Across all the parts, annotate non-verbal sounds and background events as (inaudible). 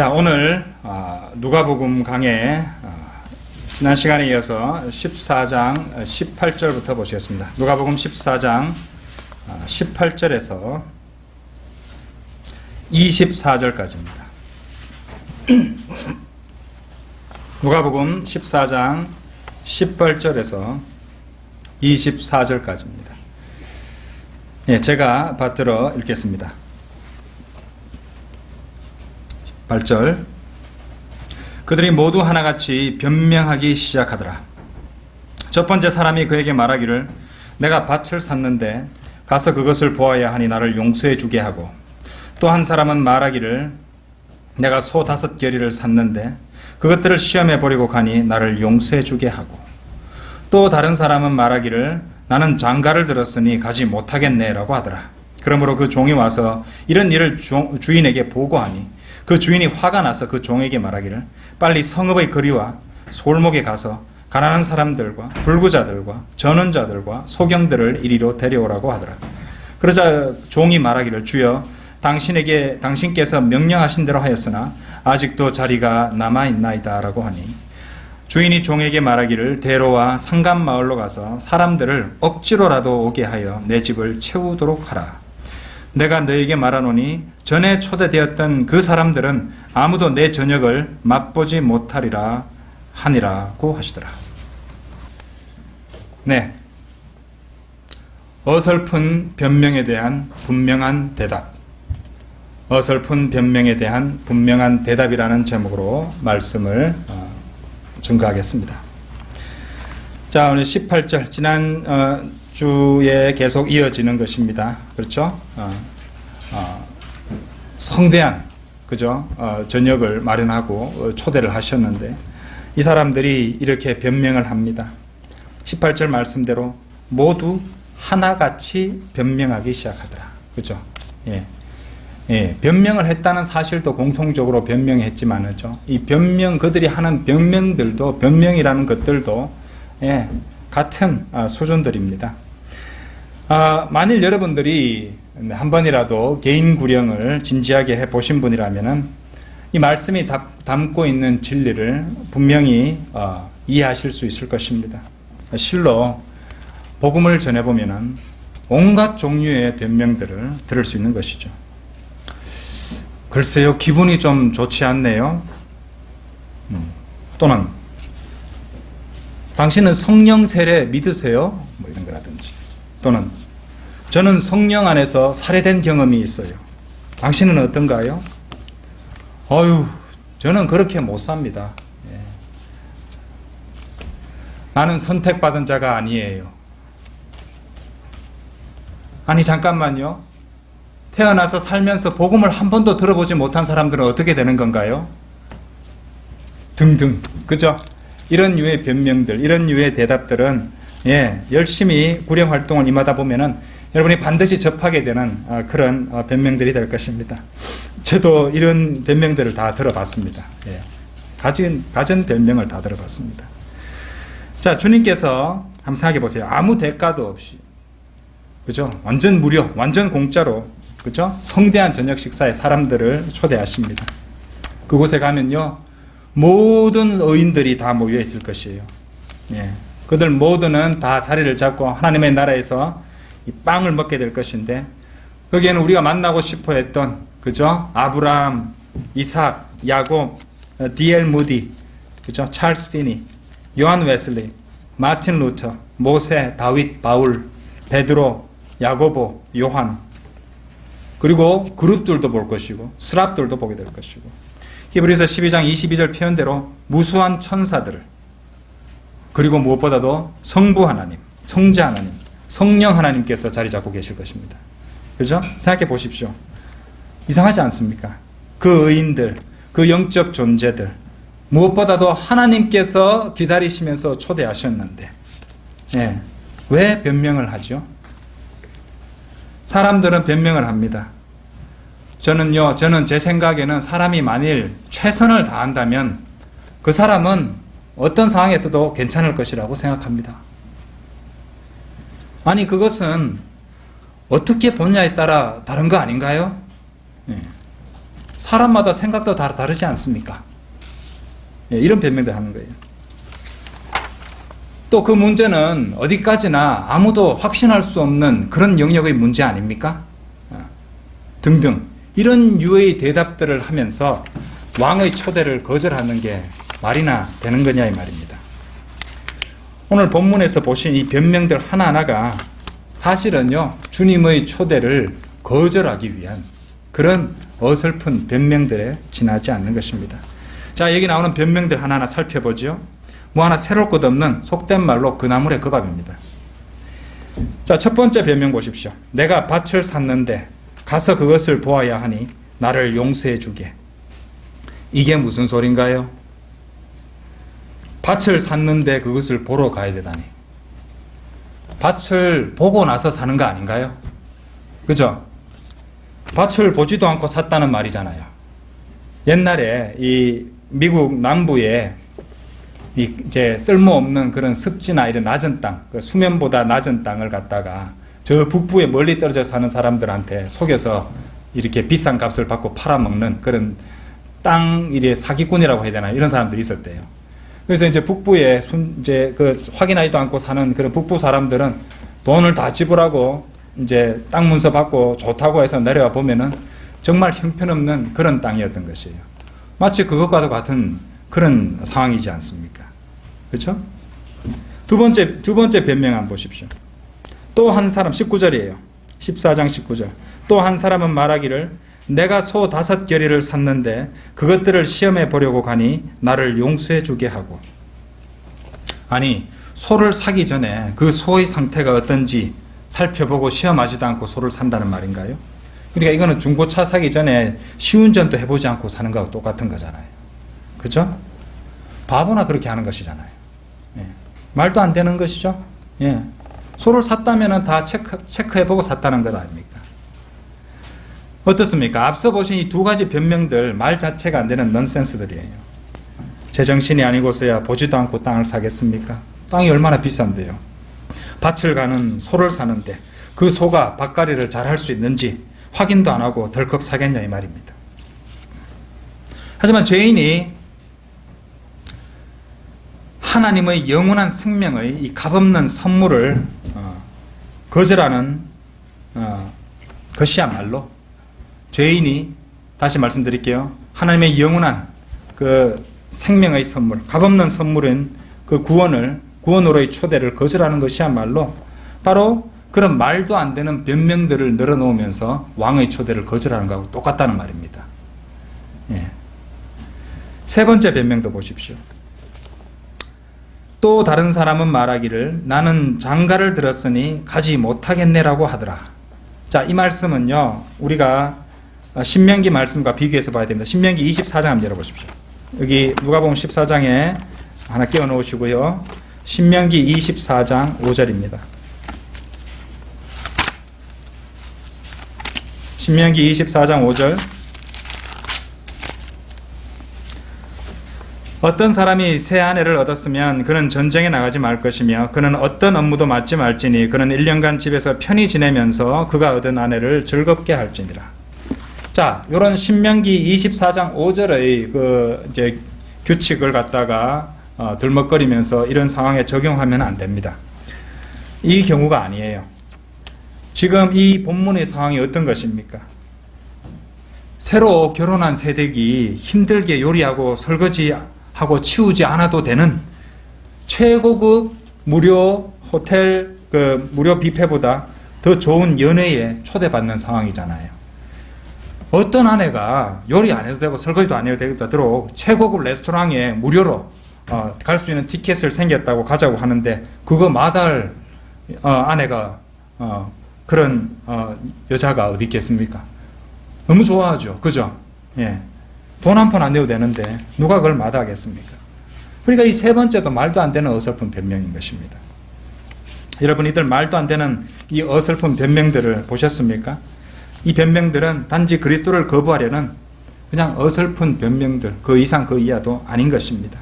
자, 오늘 아, 누가복음 강의 아, 지난 시간에 이어서 14장 18절부터 보시겠습니다. 누가복음 14장 18절에서 24절까지입니다. 누가복음 14장 18절에서 24절까지입니다. 예, 제가 받들어 읽겠습니다. 8절 그들이 모두 하나같이 변명하기 시작하더라. 첫 번째 사람이 그에게 말하기를 내가 밭을 샀는데 가서 그것을 보아야 하니 나를 용서해 주게 하고 또 한 사람은 말하기를 내가 소 다섯 결의를 샀는데 그것들을 시험해 버리고 가니 나를 용서해 주게 하고 또 다른 사람은 말하기를 나는 장가를 들었으니 가지 못하겠네라고 하더라. 그러므로 그 종이 와서 이런 일을 주, 주인에게 보고하니 그 주인이 화가 나서 그 종에게 말하기를 빨리 성읍의 거리와 솔목에 가서 가난한 사람들과 불구자들과 전원자들과 소경들을 이리로 데려오라고 하더라. 그러자 종이 말하기를 주여 당신에게 당신께서 명령하신 대로 하였으나 아직도 자리가 남아 있나이다라고 하니 주인이 종에게 말하기를 대로와 상간 마을로 가서 사람들을 억지로라도 오게 하여 내 집을 채우도록 하라. 내가 너에게 말하노니 전에 초대되었던 그 사람들은 아무도 내 저녁을 맛보지 못하리라 하니라고 하시더라. 네. 어설픈 변명에 대한 분명한 대답. 어설픈 변명에 대한 분명한 대답이라는 제목으로 말씀을 어, 증거하겠습니다. 자, 오늘 18절 지난 어, 주에 계속 이어지는 것입니다. 그렇죠? 어, 어, 성대한 그죠? 어, 저녁을 마련하고 어, 초대를 하셨는데 이 사람들이 이렇게 변명을 합니다. 18절 말씀대로 모두 하나같이 변명하기 시작하더라. 그죠? 예. 예, 변명을 했다는 사실도 공통적으로 변명했지만은죠. 이 변명 그들이 하는 변명들도 변명이라는 것들도 예, 같은 아, 수준들입니다. 아, 만일 여러분들이 한 번이라도 개인 구령을 진지하게 해 보신 분이라면은 이 말씀이 담고 있는 진리를 분명히 어, 이해하실 수 있을 것입니다. 실로 복음을 전해 보면은 온갖 종류의 변명들을 들을 수 있는 것이죠. 글쎄요, 기분이 좀 좋지 않네요. 음, 또는 당신은 성령 세례 믿으세요? 뭐 이런 거라든지. 또는 저는 성령 안에서 살해된 경험이 있어요. 당신은 어떤가요? 어유, 저는 그렇게 못 삽니다. 예. 나는 선택받은 자가 아니에요. 아니 잠깐만요. 태어나서 살면서 복음을 한 번도 들어보지 못한 사람들은 어떻게 되는 건가요? 등등. 그죠? 이런 유의 변명들, 이런 유의 대답들은 예, 열심히 구령 활동을 임하다 보면은 여러분이 반드시 접하게 되는 아, 그런 어, 변명들이 될 것입니다. 저도 이런 변명들을 다 들어봤습니다. 예. 가진, 가진 변명을 다 들어봤습니다. 자, 주님께서 한번 생각해 보세요. 아무 대가도 없이. 그죠? 완전 무료, 완전 공짜로. 그죠? 성대한 저녁 식사에 사람들을 초대하십니다. 그곳에 가면요. 모든 의인들이 다 모여 있을 것이에요. 예. 그들 모두는 다 자리를 잡고 하나님의 나라에서 이 빵을 먹게 될 것인데 거기에는 우리가 만나고 싶어 했던 그죠? 아브라함, 이삭, 야곱, 디엘 무디, 그죠? 찰스 피니, 요한 웨슬리, 마틴 루터, 모세, 다윗, 바울, 베드로, 야고보, 요한 그리고 그룹들도 볼 것이고 스랍들도 보게 될 것이고 히브리서 12장 22절 표현대로 무수한 천사들을 그리고 무엇보다도 성부 하나님, 성자 하나님, 성령 하나님께서 자리 잡고 계실 것입니다. 그죠? 생각해 보십시오. 이상하지 않습니까? 그 의인들, 그 영적 존재들, 무엇보다도 하나님께서 기다리시면서 초대하셨는데, 예, 왜 변명을 하죠? 사람들은 변명을 합니다. 저는요, 저는 제 생각에는 사람이 만일 최선을 다한다면 그 사람은 어떤 상황에서도 괜찮을 것이라고 생각합니다. 아니, 그것은 어떻게 보냐에 따라 다른 거 아닌가요? 네. 사람마다 생각도 다 다르지 않습니까? 예, 이런 변명도 하는 거예요. 또 그 문제는 어디까지나 아무도 확신할 수 없는 그런 영역의 문제 아닙니까? 아, 등등. 이런 유의 대답들을 하면서 왕의 초대를 거절하는 게 말이나 되는 거냐 이 말입니다. 오늘 본문에서 보신 이 변명들 하나하나가 사실은요, 주님의 초대를 거절하기 위한 그런 어설픈 변명들에 지나지 않는 것입니다. 자, 여기 나오는 변명들 하나하나 살펴보죠. 뭐 하나 새로울 것 없는 속된 말로 그 나물의 그 밥입니다. 자, 첫 번째 변명 보십시오. 내가 밭을 샀는데 가서 그것을 보아야 하니 나를 용서해 주게. 이게 무슨 소린가요? 밭을 샀는데 그것을 보러 가야 되다니. 밭을 보고 나서 사는 거 아닌가요? 그죠? 밭을 보지도 않고 샀다는 말이잖아요. 옛날에 이 미국 남부에 이 이제 쓸모없는 그런 습지나 이런 낮은 땅, 그 수면보다 낮은 땅을 갖다가 저 북부에 멀리 떨어져 사는 사람들한테 속여서 이렇게 비싼 값을 받고 팔아먹는 그런 땅 일의 사기꾼이라고 해야 되나 이런 사람들이 있었대요. 그래서 이제 북부에 순, 이제 그 확인하지도 않고 사는 그런 북부 사람들은 돈을 다 지불하고 이제 땅 문서 받고 좋다고 해서 내려와 보면은 정말 형편없는 그런 땅이었던 것이에요. 마치 그것과도 같은 그런 상황이지 않습니까? 그렇죠? 두 번째 두 번째 변명 한번 보십시오. 또 한 사람 19절이에요. 14장 19절. 또 한 사람은 말하기를 내가 소 다섯 결의를 샀는데 그것들을 시험해 보려고 가니 나를 용서해 주게 하고 아니 소를 사기 전에 그 소의 상태가 어떤지 살펴보고 시험하지도 않고 소를 산다는 말인가요? 그러니까 이거는 중고차 사기 전에 시운전도 해보지 않고 사는 거하고 똑같은 거잖아요. 그죠? 바보나 그렇게 하는 것이잖아요. 예. 말도 안 되는 것이죠. 예. 소를 샀다면 다 체크, 체크해보고 샀다는 것 아닙니까? 어떻습니까? 앞서 보신 이 두 가지 변명들 말 자체가 안 되는 넌센스들이에요. 제정신이 아니고서야 보지도 않고 땅을 사겠습니까? 땅이 얼마나 비싼데요. 밭을 가는 소를 사는데 그 소가 밭가리를 잘 할 수 있는지 확인도 안 하고 덜컥 사겠냐 이 말입니다. 하지만 죄인이 하나님의 영원한 생명의 이 값없는 선물을 어, 거절하는 어, 것이야말로 죄인이 다시 말씀드릴게요. 하나님의 영원한 그 생명의 선물, 값없는 선물인 그 구원을 구원으로의 초대를 거절하는 것이야말로 바로 그런 말도 안 되는 변명들을 늘어놓으면서 왕의 초대를 거절하는 것하고 똑같다는 말입니다. 예. 세 번째 변명도 보십시오. 또 다른 사람은 말하기를 나는 장가를 들었으니 가지 못하겠네라고 하더라. 자, 이 말씀은요, 우리가 신명기 말씀과 비교해서 봐야 됩니다. 신명기 24장 한번 열어 보십시오. 여기 누가복음 14장에 하나 끼워 놓으시고요. 신명기 24장 5절입니다. 신명기 24장 5절 어떤 사람이 새 아내를 얻었으면 그는 전쟁에 나가지 말 것이며 그는 어떤 업무도 맡지 말지니 그는 1년간 집에서 편히 지내면서 그가 얻은 아내를 즐겁게 할지니라. 자, 요런 신명기 24장 5절의 그 이제 규칙을 갖다가 어, 들먹거리면서 이런 상황에 적용하면 안 됩니다. 이 경우가 아니에요. 지금 이 본문의 상황이 어떤 것입니까? 새로 결혼한 세댁이 힘들게 요리하고 설거지 하고 치우지 않아도 되는 최고급 무료 호텔 그 무료 뷔페보다 더 좋은 연회에 초대받는 상황이잖아요. 어떤 아내가 요리 안 해도 되고 설거지도 안 해도 되도록 최고급 레스토랑에 무료로 어, 갈 수 있는 티켓을 생겼다고 가자고 하는데 그거 마다할 어, 아내가 어, 그런 어, 여자가 어디 있겠습니까? 너무 좋아하죠. 그죠? 예. 돈 한 푼 안 내도 되는데 누가 그걸 마다하겠습니까? 그러니까 이 세 번째도 말도 안 되는 어설픈 변명인 것입니다. 여러분 이들 말도 안 되는 이 어설픈 변명들을 보셨습니까? 이 변명들은 단지 그리스도를 거부하려는 그냥 어설픈 변명들, 그 이상 그 이하도 아닌 것입니다.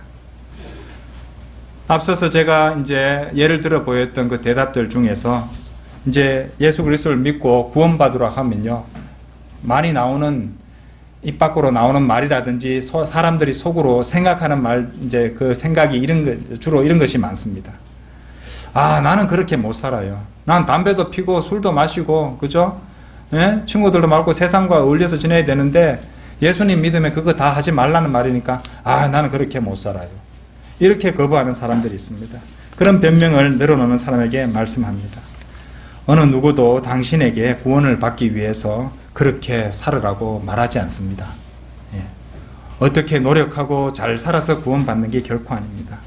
앞서서 제가 이제 예를 들어 보였던 그 대답들 중에서 이제 예수 그리스도를 믿고 구원받으라 하면요. 많이 나오는 입 밖으로 나오는 말이라든지 소- 사람들이 속으로 생각하는 말 이제 그 생각이 이런 거 주로 이런 것이 많습니다. 아 나는 그렇게 못 살아요. 난 담배도 피고 술도 마시고 그죠? 예? 친구들도 많고 세상과 어울려서 지내야 되는데 예수님 믿으면 그거 다 하지 말라는 말이니까 아 나는 그렇게 못 살아요. 이렇게 거부하는 사람들이 있습니다. 그런 변명을 늘어놓는 사람에게 말씀합니다. 어느 누구도 당신에게 구원을 받기 위해서 그렇게 살으라고 말하지 않습니다. 예. 어떻게 노력하고 잘 살아서 구원받는 게 결코 아닙니다.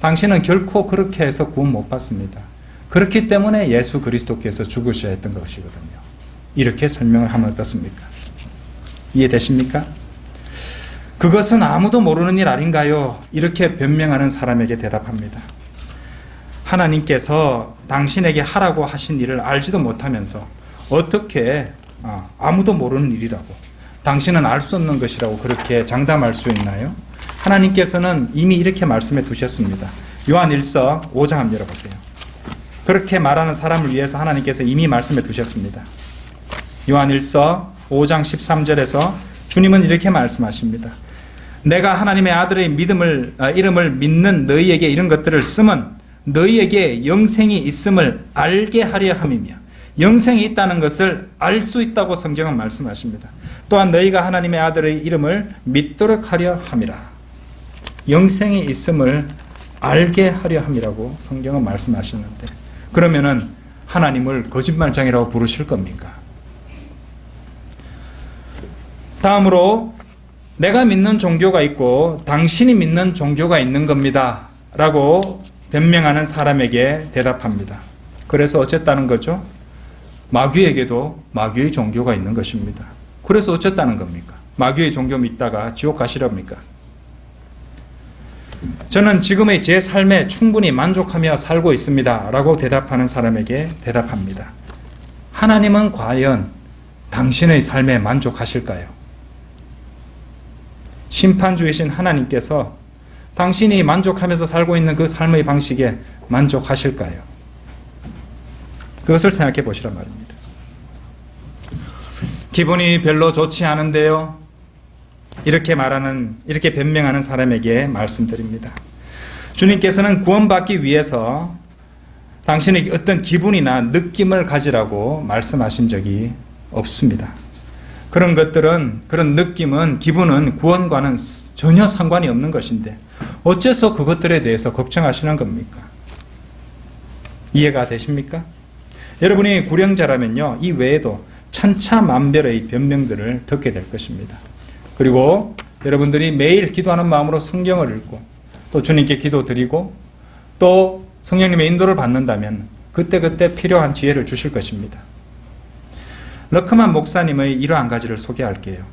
당신은 결코 그렇게 해서 구원 못 받습니다. 그렇기 때문에 예수 그리스도께서 죽으셔야 했던 것이거든요. 이렇게 설명을 하면 어떻습니까? 이해되십니까? 그것은 아무도 모르는 일 아닌가요? 이렇게 변명하는 사람에게 대답합니다. 하나님께서 당신에게 하라고 하신 일을 알지도 못하면서 어떻게 아, 아무도 모르는 일이라고 당신은 알 수 없는 것이라고 그렇게 장담할 수 있나요? 하나님께서는 이미 이렇게 말씀해 두셨습니다. 요한 1서 5장 한번 열어보세요. 그렇게 말하는 사람을 위해서 하나님께서 이미 말씀해 두셨습니다. 요한 1서 5장 13절에서 주님은 이렇게 말씀하십니다. 내가 하나님의 아들의 믿음을 아, 이름을 믿는 너희에게 이런 것들을 쓰면 너희에게 영생이 있음을 알게 하려 함이며 영생이 있다는 것을 알 수 있다고 성경은 말씀하십니다. 또한 너희가 하나님의 아들의 이름을 믿도록 하려 함이라. 영생이 있음을 알게 하려 함이라고 성경은 말씀하시는데 그러면은 하나님을 거짓말장이라고 부르실 겁니까? 다음으로 내가 믿는 종교가 있고 당신이 믿는 종교가 있는 겁니다. 라고 변명하는 사람에게 대답합니다. 그래서 어쨌다는 거죠? 마귀에게도 마귀의 종교가 있는 것입니다. 그래서 어쨌다는 겁니까? 마귀의 종교 믿다가 지옥 가시렵니까? 저는 지금의 제 삶에 충분히 만족하며 살고 있습니다. 라고 대답하는 사람에게 대답합니다. 하나님은 과연 당신의 삶에 만족하실까요? 심판주이신 하나님께서 당신이 만족하면서 살고 있는 그 삶의 방식에 만족하실까요? 그것을 생각해 보시란 말입니다. 기분이 별로 좋지 않은데요. 이렇게 말하는, 이렇게 변명하는 사람에게 말씀드립니다. 주님께서는 구원받기 위해서 당신에게 어떤 기분이나 느낌을 가지라고 말씀하신 적이 없습니다. 그런 것들은, 그런 느낌은, 기분은 구원과는 전혀 상관이 없는 것인데, 어째서 그것들에 대해서 걱정하시는 겁니까? 이해가 되십니까? 여러분이 구령자라면요, 이 외에도 천차만별의 변명들을 듣게 될 것입니다. 그리고 여러분들이 매일 기도하는 마음으로 성경을 읽고, 또 주님께 기도 드리고, 또 성령님의 인도를 받는다면, 그때그때 필요한 지혜를 주실 것입니다. 러크만 목사님의 이러한 가지를 소개할게요.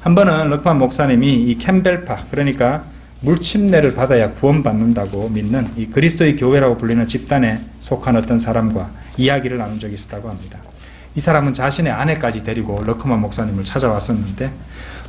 한 번은 러크만 목사님이 이 캠벨파, 그러니까 물침례를 받아야 구원받는다고 믿는 이 그리스도의 교회라고 불리는 집단에 속한 어떤 사람과 이야기를 나눈 적이 있었다고 합니다. 이 사람은 자신의 아내까지 데리고 러크만 목사님을 찾아왔었는데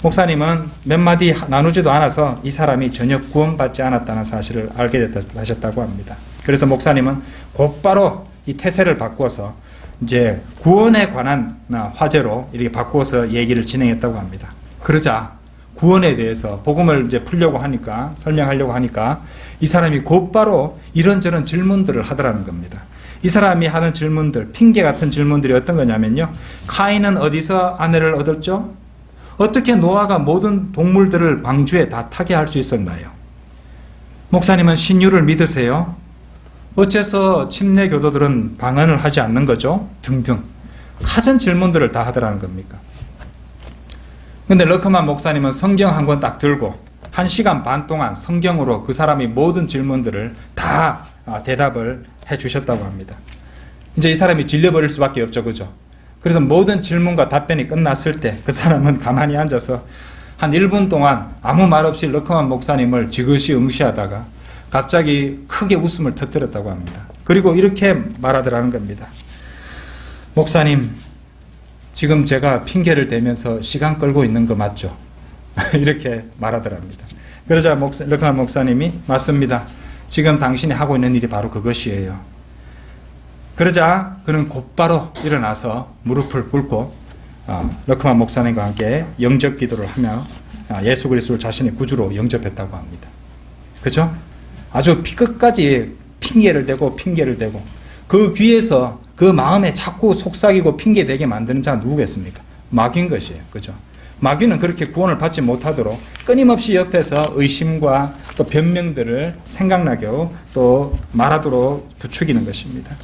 목사님은 몇 마디 나누지도 않아서 이 사람이 전혀 구원받지 않았다는 사실을 알게 됐다 하셨다고 합니다. 그래서 목사님은 곧바로 이 태세를 바꾸어서 이제 구원에 관한 화제로 이렇게 바꾸어서 얘기를 진행했다고 합니다. 그러자 구원에 대해서 복음을 이제 풀려고 하니까 설명하려고 하니까 이 사람이 곧바로 이런저런 질문들을 하더라는 겁니다. 이 사람이 하는 질문들, 핑계 같은 질문들이 어떤 거냐면요. 카인은 어디서 아내를 얻었죠? 어떻게 노아가 모든 동물들을 방주에 다 타게 할 수 있었나요? 목사님은 신유를 믿으세요? 어째서 침례 교도들은 방언을 하지 않는 거죠? 등등. 가진 질문들을 다 하더라는 겁니까? 근데 러커만 목사님은 성경 한 권 딱 들고 한 시간 반 동안 성경으로 그 사람이 모든 질문들을 다 아, 대답을 해 주셨다고 합니다. 이제 이 사람이 질려버릴 수밖에 없죠. 그죠? 그래서 모든 질문과 답변이 끝났을 때 그 사람은 가만히 앉아서 한 1분 동안 아무 말 없이 러커만 목사님을 지그시 응시하다가 갑자기 크게 웃음을 터뜨렸다고 합니다. 그리고 이렇게 말하더라는 겁니다. 목사님, 지금 제가 핑계를 대면서 시간 끌고 있는 거 맞죠? (laughs) 이렇게 말하더랍니다. 그러자 목사, 러크만 목사님이 맞습니다. 지금 당신이 하고 있는 일이 바로 그것이에요. 그러자 그는 곧바로 일어나서 무릎을 꿇고 어, 러크만 목사님과 함께 영접 기도를 하며 아, 예수 그리스도를 자신의 구주로 영접했다고 합니다. 그죠? 아주 끝까지 핑계를 대고 핑계를 대고 그 귀에서 그 마음에 자꾸 속삭이고 핑계 대게 만드는 자가 누구겠습니까? 마귀인 것이에요. 그죠? 마귀는 그렇게 구원을 받지 못하도록 끊임없이 옆에서 의심과 또 변명들을 생각나게 또 말하도록 부추기는 것입니다.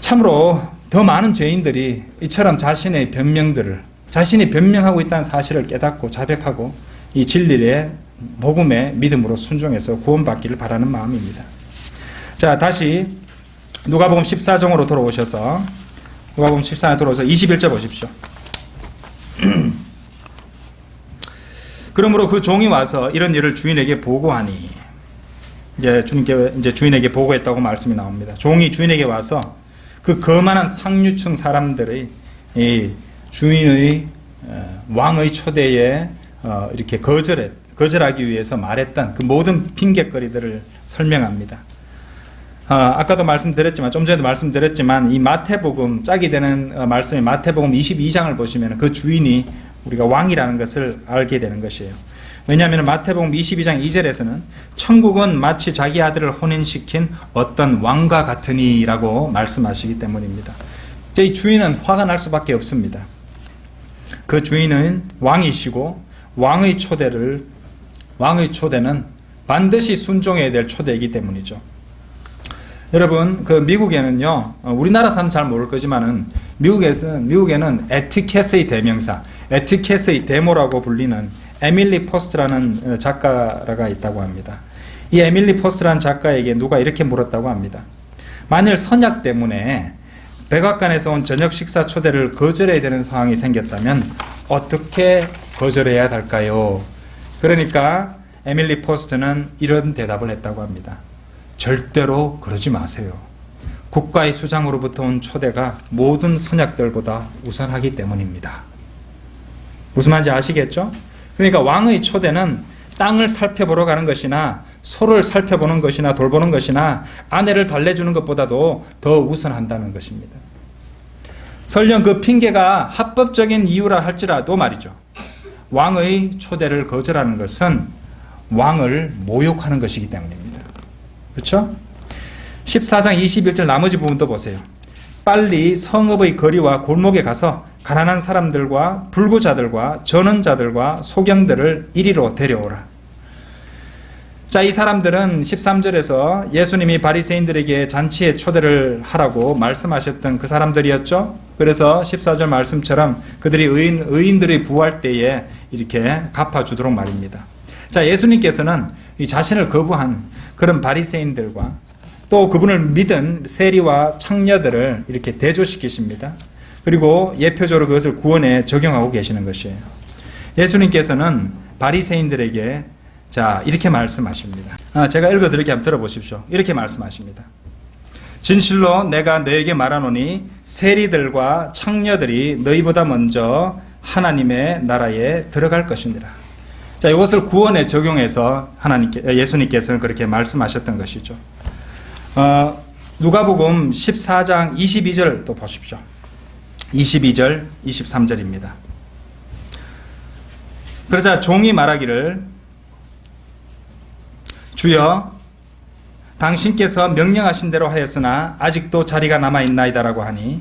참으로 더 많은 죄인들이 이처럼 자신의 변명들을 자신이 변명하고 있다는 사실을 깨닫고 자백하고 이 진리의 복음의 믿음으로 순종해서 구원받기를 바라는 마음입니다. 자, 다시 누가복음 14장으로 돌아오셔서 누가복음 14장에 돌아오셔서 21절 보십시오. (clears throat) 그러므로 그 종이 와서 이런 일을 주인에게 보고하니 이제 주님께 이제 주인에게 보고했다고 말씀이 나옵니다. 종이 주인에게 와서 그 거만한 상류층 사람들의 이 주인의 어, 왕의 초대에 어, 이렇게 거절해 거절하기 위해서 말했던 그 모든 핑계거리들을 설명합니다. 어, 아까도 말씀드렸지만 좀 전에도 말씀드렸지만 이 마태복음 짝이 되는 어, 말씀이 마태복음 22장을 보시면 그 주인이 우리가 왕이라는 것을 알게 되는 것이에요. 왜냐하면 마태복음 22장 2절에서는 천국은 마치 자기 아들을 혼인시킨 어떤 왕과 같으니라고 말씀하시기 때문입니다. 이 주인은 화가 날 수밖에 없습니다. 그 주인은 왕이시고 왕의 초대를 왕의 초대는 반드시 순종해야 될 초대이기 때문이죠. 여러분, 그 미국에는요, 어, 우리나라 사람 잘 모를 거지만은 미국에서는 미국에는 에티켓의 대명사, 에티켓의 데모라고 불리는 에밀리 포스트라는 어, 작가가 있다고 합니다. 이 에밀리 포스트라는 작가에게 누가 이렇게 물었다고 합니다. 만일 선약 때문에 백악관에서 온 저녁 식사 초대를 거절해야 되는 상황이 생겼다면 어떻게 거절해야 할까요? 그러니까 에밀리 포스트는 이런 대답을 했다고 합니다. 절대로 그러지 마세요. 국가의 수장으로부터 온 초대가 모든 선약들보다 우선하기 때문입니다. 무슨 말인지 아시겠죠? 그러니까 왕의 초대는 땅을 살펴보러 가는 것이나 소를 살펴보는 것이나 돌보는 것이나 아내를 달래주는 것보다도 더 우선한다는 것입니다. 설령 그 핑계가 합법적인 이유라 할지라도 말이죠. 왕의 초대를 거절하는 것은 왕을 모욕하는 것이기 때문입니다. 그렇죠? 14장 21절 나머지 부분도 보세요. 빨리 성읍의 거리와 골목에 가서 가난한 사람들과 불구자들과 전원자들과 소경들을 이리로 데려오라. 자, 이 사람들은 13절에서 예수님이 바리새인들에게 잔치에 초대를 하라고 말씀하셨던 그 사람들이었죠. 그래서 14절 말씀처럼 그들이 의인 의인들이 부활 때에 이렇게 갚아 주도록 말입니다. 자, 예수님께서는 이 자신을 거부한 그런 바리새인들과 또 그분을 믿은 세리와 창녀들을 이렇게 대조시키십니다. 그리고 예표적으로 그것을 구원에 적용하고 계시는 것이에요. 예수님께서는 바리새인들에게 자 이렇게 말씀하십니다. 아, 제가 읽어드리게 한번 들어보십시오. 이렇게 말씀하십니다. 진실로 내가 너에게 말하노니 세리들과 창녀들이 너희보다 먼저 하나님의 나라에 들어갈 것이니라. 자, 이것을 구원에 적용해서 하나님께 예수님께서는 그렇게 말씀하셨던 것이죠. 어, 누가복음 14장 22절 또 보십시오. 22절, 23절입니다. 그러자 종이 말하기를 주여 당신께서 명령하신 대로 하였으나 아직도 자리가 남아 있나이다라고 하니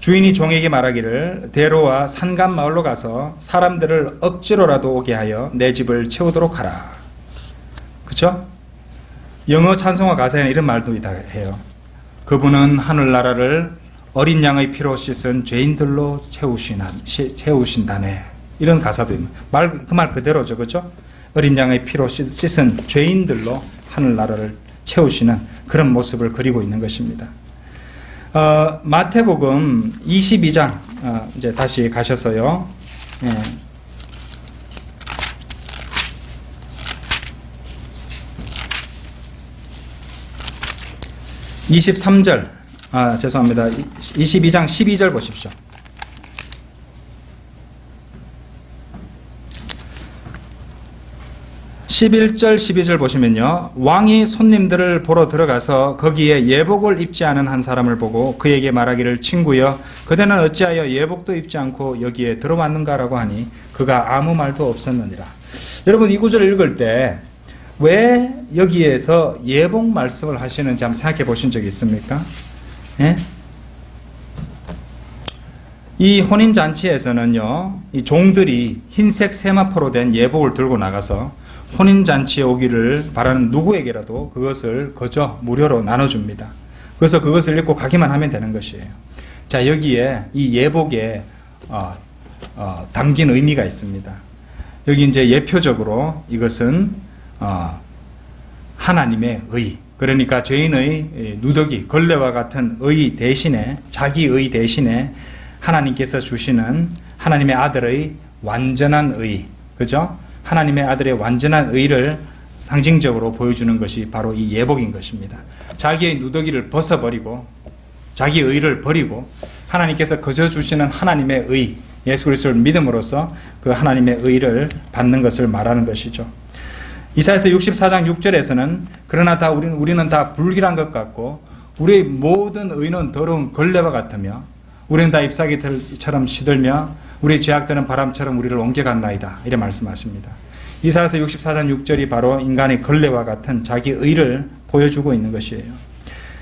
주인이 종에게 말하기를 대로와 산간 마을로 가서 사람들을 억지로라도 오게 하여 내 집을 채우도록 하라. 그렇죠? 영어 찬송가 가사에는 이런 말도 있다 해요. 그분은 하늘나라를 어린 양의 피로 씻은 죄인들로 채우시나, 채우신다네. 이런 가사도 말, 그 말 그대로죠. 그죠? 어린 양의 피로 씻은 죄인들로 하늘나라를 채우시는 그런 모습을 그리고 있는 것입니다. 어, 마태복음 22장, 어, 이제 다시 가셔서요. 예. 23절, 아, 죄송합니다. 22장 12절 보십시오. 11절 12절 보시면요. 왕이 손님들을 보러 들어가서 거기에 예복을 입지 않은 한 사람을 보고 그에게 말하기를 친구여 그대는 어찌하여 예복도 입지 않고 여기에 들어왔는가라고 하니 그가 아무 말도 없었느니라. 여러분 이 구절을 읽을 때 왜 여기에서 예복 말씀을 하시는지 한번 생각해 보신 적이 있습니까? 예? 이 혼인 잔치에서는요, 이 종들이 흰색 세마포로 된 예복을 들고 나가서 혼인 잔치에 오기를 바라는 누구에게라도 그것을 거저 무료로 나눠줍니다. 그래서 그것을 입고 가기만 하면 되는 것이에요. 자 여기에 이 예복에 어, 어, 담긴 의미가 있습니다. 여기 이제 예표적으로 이것은 어, 하나님의 의, 그러니까 죄인의 누더기, 걸레와 같은 의 대신에 자기 의 대신에 하나님께서 주시는 하나님의 아들의 완전한 의, 그죠? 하나님의 아들의 완전한 의를 상징적으로 보여주는 것이 바로 이 예복인 것입니다. 자기의 누더기를 벗어버리고 자기 의를 버리고 하나님께서 거저 주시는 하나님의 의, 예수 그리스도를 믿음으로써 그 하나님의 의를 받는 것을 말하는 것이죠. 이사야서 64장 6절에서는 그러나 다 우리는 우리는 다 불길한 것 같고 우리의 모든 의는 더러운 걸레와 같으며 우리는 다 잎사귀처럼 시들며 우리의 죄악들은 바람처럼 우리를 옮겨갔나이다. 이래 말씀하십니다. 이사야서 64장 6절이 바로 인간의 걸레와 같은 자기 의를 보여주고 있는 것이에요.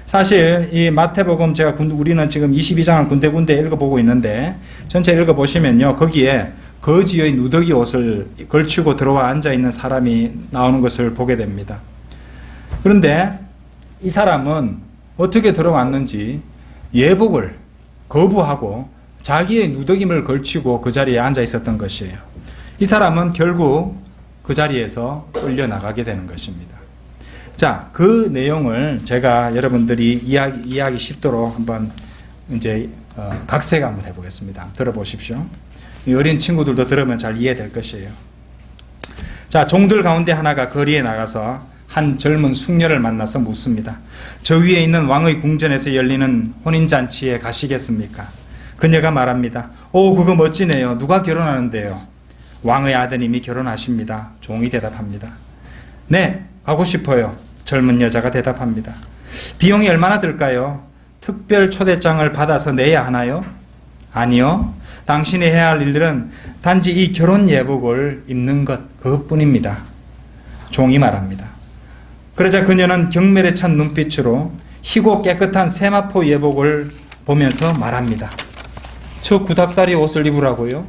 사실 이 마태복음 제가 군- 우리는 지금 22장을 군데군데 읽어보고 있는데 전체 읽어보시면요. 거기에 거지의 누더기 옷을 걸치고 들어와 앉아 있는 사람이 나오는 것을 보게 됩니다. 그런데 이 사람은 어떻게 들어왔는지 예복을 거부하고 자기의 누더김을 걸치고 그 자리에 앉아 있었던 것이에요. 이 사람은 결국 그 자리에서 끌려 나가게 되는 것입니다. 자, 그 내용을 제가 여러분들이 이해하기, 이해하기 쉽도록 한번 이제 어, 각색 한번 해보겠습니다. 들어보십시오. 이 어린 친구들도 들으면 잘 이해될 것이에요. 자, 종들 가운데 하나가 거리에 나가서 한 젊은 숙녀를 만나서 묻습니다. 저 위에 있는 왕의 궁전에서 열리는 혼인잔치에 가시겠습니까? 그녀가 말합니다. 오, 그거 멋지네요. 누가 결혼하는데요? 왕의 아드님이 결혼하십니다. 종이 대답합니다. 네, 가고 싶어요. 젊은 여자가 대답합니다. 비용이 얼마나 들까요? 특별 초대장을 받아서 내야 하나요? 아니요. 당신이 해야 할 일들은 단지 이 결혼 예복을 입는 것 그것뿐입니다. 종이 말합니다. 그러자 그녀는 경멸에 찬 눈빛으로 희고 깨끗한 세마포 예복을 보면서 말합니다. 저 구닥다리 옷을 입으라고요?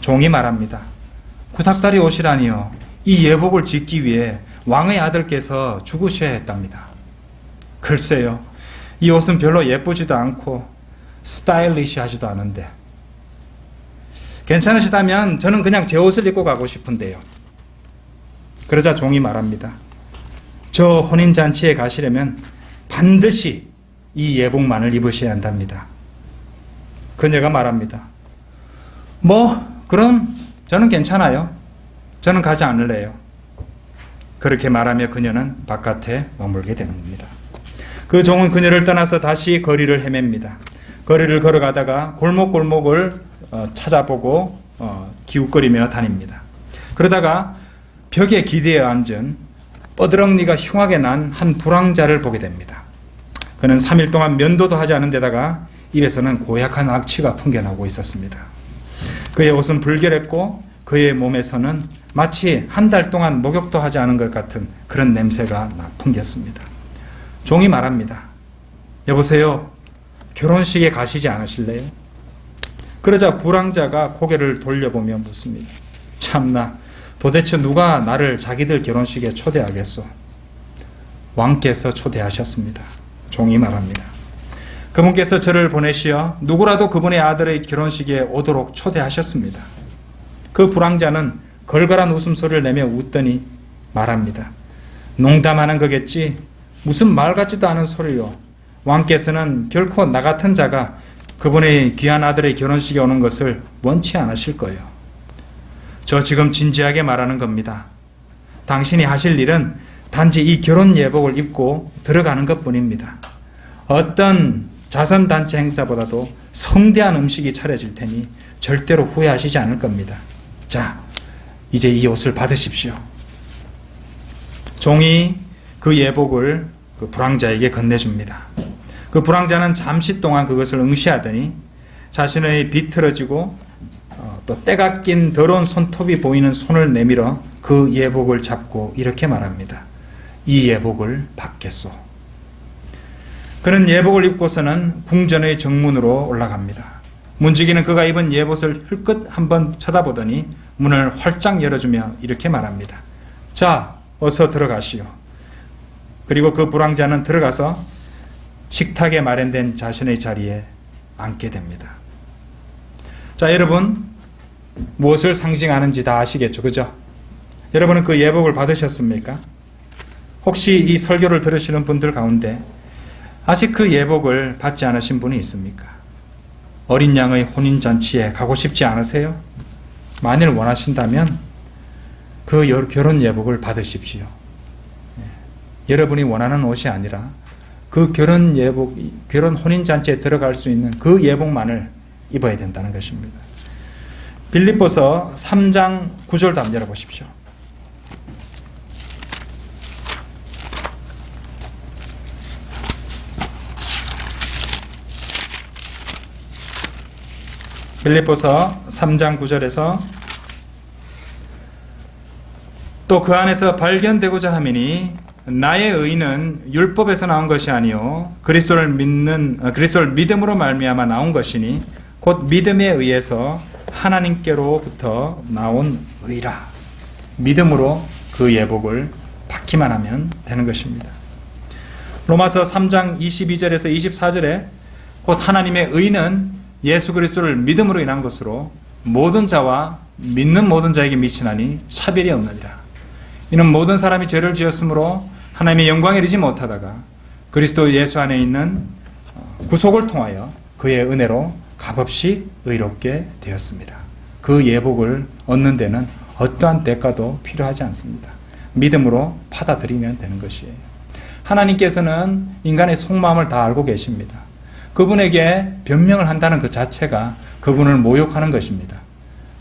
종이 말합니다. 구닥다리 옷이라니요. 이 예복을 짓기 위해 왕의 아들께서 죽으셔야 했답니다. 글쎄요. 이 옷은 별로 예쁘지도 않고 스타일리시하지도 않은데 괜찮으시다면 저는 그냥 제 옷을 입고 가고 싶은데요. 그러자 종이 말합니다. 저 혼인잔치에 가시려면 반드시 이 예복만을 입으셔야 한답니다. 그녀가 말합니다. 뭐, 그럼 저는 괜찮아요. 저는 가지 않을래요. 그렇게 말하며 그녀는 바깥에 머물게 되는 겁니다. 그 종은 그녀를 떠나서 다시 거리를 헤맵니다. 거리를 걸어가다가 골목골목을 어, 찾아보고 어, 기웃거리며 다닙니다. 그러다가 벽에 기대어 앉은 뻐드렁니가 흉하게 난 한 불황자를 보게 됩니다. 그는 3일 동안 면도도 하지 않은 데다가 입에서는 고약한 악취가 풍겨나고 있었습니다. 그의 옷은 불결했고 그의 몸에서는 마치 한 달 동안 목욕도 하지 않은 것 같은 그런 냄새가 나 풍겼습니다. 종이 말합니다. 여보세요. 결혼식에 가시지 않으실래요? 그러자 불황자가 고개를 돌려보며 묻습니다. 참나, 도대체 누가 나를 자기들 결혼식에 초대하겠소? 왕께서 초대하셨습니다. 종이 말합니다. 그분께서 저를 보내시어 누구라도 그분의 아들의 결혼식에 오도록 초대하셨습니다. 그 불황자는 걸걸한 웃음소리를 내며 웃더니 말합니다. 농담하는 거겠지? 무슨 말 같지도 않은 소리요. 왕께서는 결코 나 같은 자가 그분의 귀한 아들의 결혼식에 오는 것을 원치 않으실 거예요. 저 지금 진지하게 말하는 겁니다. 당신이 하실 일은 단지 이 결혼 예복을 입고 들어가는 것 뿐입니다. 어떤 자선단체 행사보다도 성대한 음식이 차려질 테니 절대로 후회하시지 않을 겁니다. 자, 이제 이 옷을 받으십시오. 종이 그 예복을 그 불황자에게 건네줍니다. 그 불황자는 잠시 동안 그것을 응시하더니 자신의 비틀어지고 어, 또 때가 낀 더러운 손톱이 보이는 손을 내밀어 그 예복을 잡고 이렇게 말합니다. 이 예복을 받겠소. 그는 예복을 입고서는 궁전의 정문으로 올라갑니다. 문지기는 그가 입은 예복을 흘끗 한번 쳐다보더니 문을 활짝 열어주며 이렇게 말합니다. 자, 어서 들어가시오. 그리고 그 불황자는 들어가서 식탁에 마련된 자신의 자리에 앉게 됩니다. 자, 여러분, 무엇을 상징하는지 다 아시겠죠? 그죠? 여러분은 그 예복을 받으셨습니까? 혹시 이 설교를 들으시는 분들 가운데 아직 그 예복을 받지 않으신 분이 있습니까? 어린 양의 혼인잔치에 가고 싶지 않으세요? 만일 원하신다면 그 여- 결혼 예복을 받으십시오. 예. 여러분이 원하는 옷이 아니라 그 결혼 예복, 결혼 혼인잔치에 들어갈 수 있는 그 예복만을 입어야 된다는 것입니다. 빌립보서 3장 9절도 한번 열어보십시오. 빌립보서 3장 9절에서 또 그 안에서 발견되고자 함이니 나의 의는 율법에서 나온 것이 아니요 그리스도를 믿는 어, 그리스도를 믿음으로 말미암아 나온 것이니 곧 믿음에 의해서 하나님께로부터 나온 의라 믿음으로 그 예복을 받기만 하면 되는 것입니다. 로마서 3장 22절에서 24절에 곧 하나님의 의는 예수 그리스도를 믿음으로 인한 것으로 모든 자와 믿는 모든 자에게 미치나니 차별이 없느니라. 이는 모든 사람이 죄를 지었으므로 하나님의 영광에 이르지 못하다가 그리스도 예수 안에 있는 어, 구속을 통하여 그의 은혜로 값없이 의롭게 되었습니다. 그 예복을 얻는 데는 어떠한 대가도 필요하지 않습니다. 믿음으로 받아들이면 되는 것이에요. 하나님께서는 인간의 속마음을 다 알고 계십니다. 그분에게 변명을 한다는 그 자체가 그분을 모욕하는 것입니다.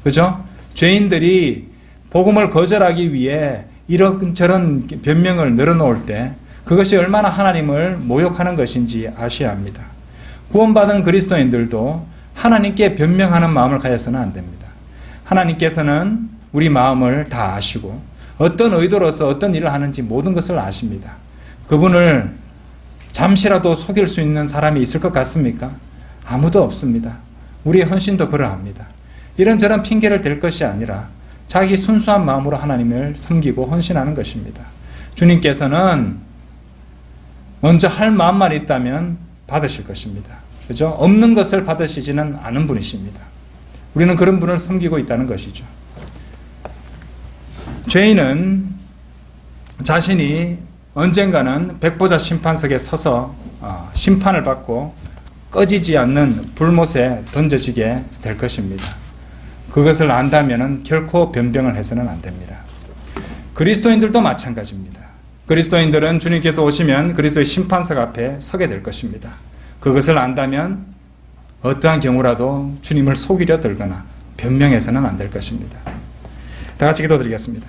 그죠? 죄인들이 복음을 거절하기 위해 이런저런 변명을 늘어놓을 때 그것이 얼마나 하나님을 모욕하는 것인지 아셔야 합니다. 구원받은 그리스도인들도 하나님께 변명하는 마음을 가져서는 안 됩니다. 하나님께서는 우리 마음을 다 아시고 어떤 의도로서 어떤 일을 하는지 모든 것을 아십니다. 그분을 잠시라도 속일 수 있는 사람이 있을 것 같습니까? 아무도 없습니다. 우리의 헌신도 그러합니다. 이런저런 핑계를 댈 것이 아니라 자기 순수한 마음으로 하나님을 섬기고 헌신하는 것입니다. 주님께서는 먼저 할 마음만 있다면 받으실 것입니다. 그죠? 없는 것을 받으시지는 않은 분이십니다. 우리는 그런 분을 섬기고 있다는 것이죠. 죄인은 자신이 언젠가는 백보자 심판석에 서서 어, 심판을 받고 꺼지지 않는 불못에 던져지게 될 것입니다. 그것을 안다면 결코 변병을 해서는 안 됩니다. 그리스도인들도 마찬가지입니다. 그리스도인들은 주님께서 오시면 그리스도의 심판석 앞에 서게 될 것입니다. 그것을 안다면 어떠한 경우라도 주님을 속이려 들거나 변명해서는 안 될 것입니다. 다 같이 기도드리겠습니다.